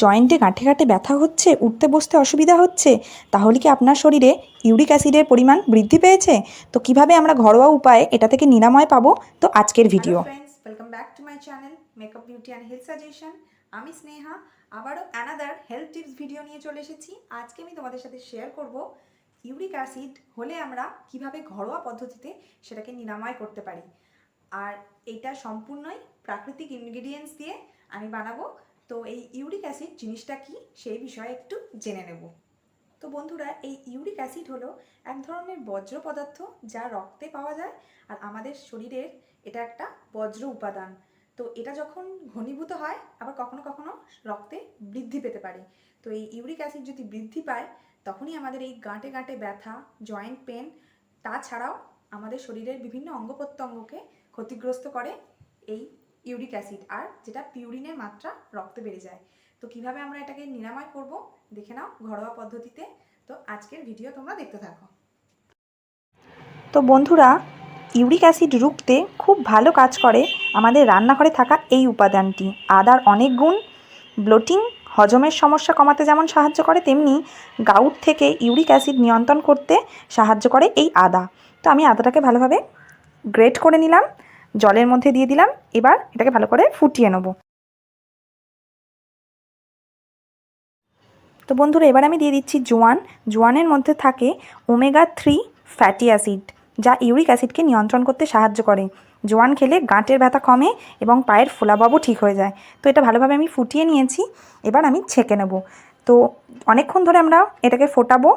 জয়েন্টে গাঁঠে গাঁঠে ব্যথা হচ্ছে উঠতে বসতে অসুবিধা হচ্ছে তাহলে কি আপনার শরীরে ইউরিক অ্যাসিডের পরিমাণ বৃদ্ধি পেয়েছে? তো কীভাবে আমরা ঘরোয়া উপায়ে এটা থেকে নিরাময় পাবো? তো আজকের video. Friends welcome back to my channel makeup beauty and health suggestion আমি স্নেহা আবারও অ্যানাদার হেলথ টিপস ভিডিও নিয়ে চলে এসেছি। আজকে আমি তোমাদের সাথে শেয়ার করব ইউরিক অ্যাসিড হলে আমরা কীভাবে ঘরোয়া পদ্ধতিতে সেটাকে নিরাময় করতে পারি। আর এটা সম্পূর্ণই প্রাকৃতিক ইনগ্রিডিয়েন্টস দিয়ে আমি বানাবো। তো এই ইউরিক অ্যাসিড জিনিসটা কি সেই বিষয়ে একটু জেনে নেব। তো বন্ধুরা, এই ইউরিক অ্যাসিড হলো এক ধরনের বজ্র পদার্থ যা রক্তে পাওয়া যায় আর আমাদের শরীরের এটা একটা বজ্র উপাদান। তো এটা যখন ঘনীভূত হয়, আবার কখনো কখনো রক্তে বৃদ্ধি পেতে পারে। তো এই ইউরিক অ্যাসিড যদি বৃদ্ধি পায়, তখনই আমাদের এই গাঁটে গাঁটে ব্যথা, জয়েন্ট পেন তাছাড়াও আমাদের শরীরের বিভিন্ন অঙ্গ প্রত্যঙ্গকে ক্ষতিগ্রস্ত করে এই ইউরিক অ্যাসিড, আর যেটা পিউরিনের মাত্রা রক্তে বেড়ে যায়। তো কীভাবে আমরা এটাকে নিরাময় করব, দেখে নাও ঘরোয়া পদ্ধতিতে। তো আজকের ভিডিও তোমরা দেখতে থাকো। তো বন্ধুরা, ইউরিক অ্যাসিড রুখতে খুব ভালো কাজ করে আমাদের রান্নাঘরে থাকা এই উপাদানটি। আদার অনেক গুণ, ব্লোটিং, হজমের সমস্যা কমাতে যেমন সাহায্য করে, তেমনি গাউট থেকে ইউরিক অ্যাসিড নিয়ন্ত্রণ করতে সাহায্য করে এই আদা। তো আমি আদাটাকে ভালোভাবে গ্রেট করে নিলাম। জলের মধ্যে দিয়ে দিলাম, এবার এটাকে ভালো করে ফুটিয়ে নেব। তো বন্ধুরা, এবার আমি দিয়ে দিচ্ছি জোয়ান। জোয়ানের মধ্যে থাকে ওমেগা থ্রি ফ্যাটি অ্যাসিড, যা ইউরিক অ্যাসিডকে নিয়ন্ত্রণ করতে সাহায্য করে। জোয়ান খেলে গাঁটের ব্যথা কমে এবং পায়ের ফোলাভাবও ঠিক হয়ে যায়। তো এটা ভালোভাবে আমি ফুটিয়ে নিয়েছি, এবার আমি ছেঁকে নেব। তো অনেকক্ষণ ধরে আমরা এটাকে ফোটাবো,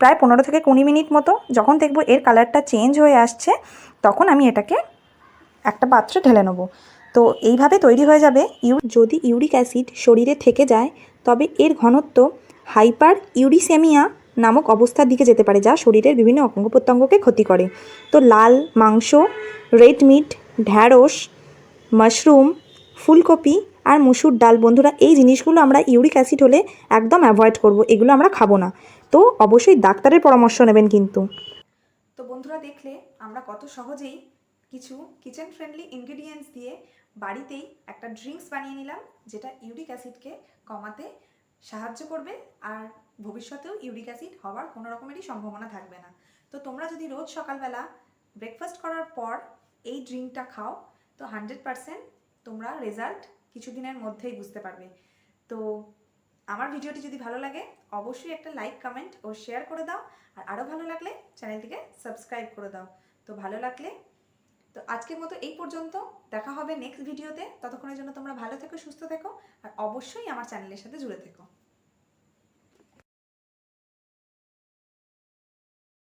প্রায় পনেরো থেকে কুড়ি মিনিট মতো। যখন দেখব এর কালারটা চেঞ্জ হয়ে আসছে, তখন আমি এটাকে একটা পাত্রে ঢেলে নেব। তো এইভাবে তৈরি হয়ে যাবে ইউ যদি ইউরিক অ্যাসিড শরীরে থেকে যায়, তবে এর ঘনত্ব হাইপার ইউরিসেমিয়া নামক অবস্থার দিকে যেতে পারে, যা শরীরের বিভিন্ন অঙ্গ প্রত্যঙ্গকে ক্ষতি করে। তো লাল, মাংস, রেড মিট, ঢ্যাঁড়স, মাশরুম, ফুলকপি আর মুসুর ডাল, বন্ধুরা, এই জিনিসগুলো আমরা ইউরিক অ্যাসিড হলে একদম অ্যাভয়েড করব, এগুলো আমরা খাব না। তো অবশ্যই ডাক্তারের পরামর্শ নেবেন কিন্তু। তো বন্ধুরা, দেখলে আমরা কত সহজেই কিছু কিচেন ফ্রেন্ডলি ইনগ্রিডিয়েন্টস দিয়ে বাড়িতেই একটা ড্রিঙ্কস বানিয়ে নিলাম, যেটা ইউরিক অ্যাসিডকে কমাতে সাহায্য করবে আর ভবিষ্যতেও ইউরিক অ্যাসিড হওয়ার কোনো রকমেরই সম্ভাবনা থাকবে না। তো তোমরা যদি রোজ সকালবেলা ব্রেকফাস্ট করার পর এই ড্রিঙ্কটা খাও, তো হান্ড্রেড পারসেন্ট তোমরা রেজাল্ট কিছুদিনের মধ্যেই বুঝতে পারবে। তো আমার ভিডিওটি যদি ভালো লাগে, অবশ্যই একটা লাইক কমেন্ট ও শেয়ার করে দাও। আর আরও ভালো লাগলে চ্যানেলটিকে সাবস্ক্রাইব করে দাও। তো ভালো লাগলে তো আজকের মতো এই পর্যন্ত। দেখা হবে নেক্সট ভিডিওতে ততক্ষণের জন্য তোমরা ভালো থেকো, সুস্থ থেকো, আর অবশ্যই আমার চ্যানেলের সাথে জুড়ে থেকো।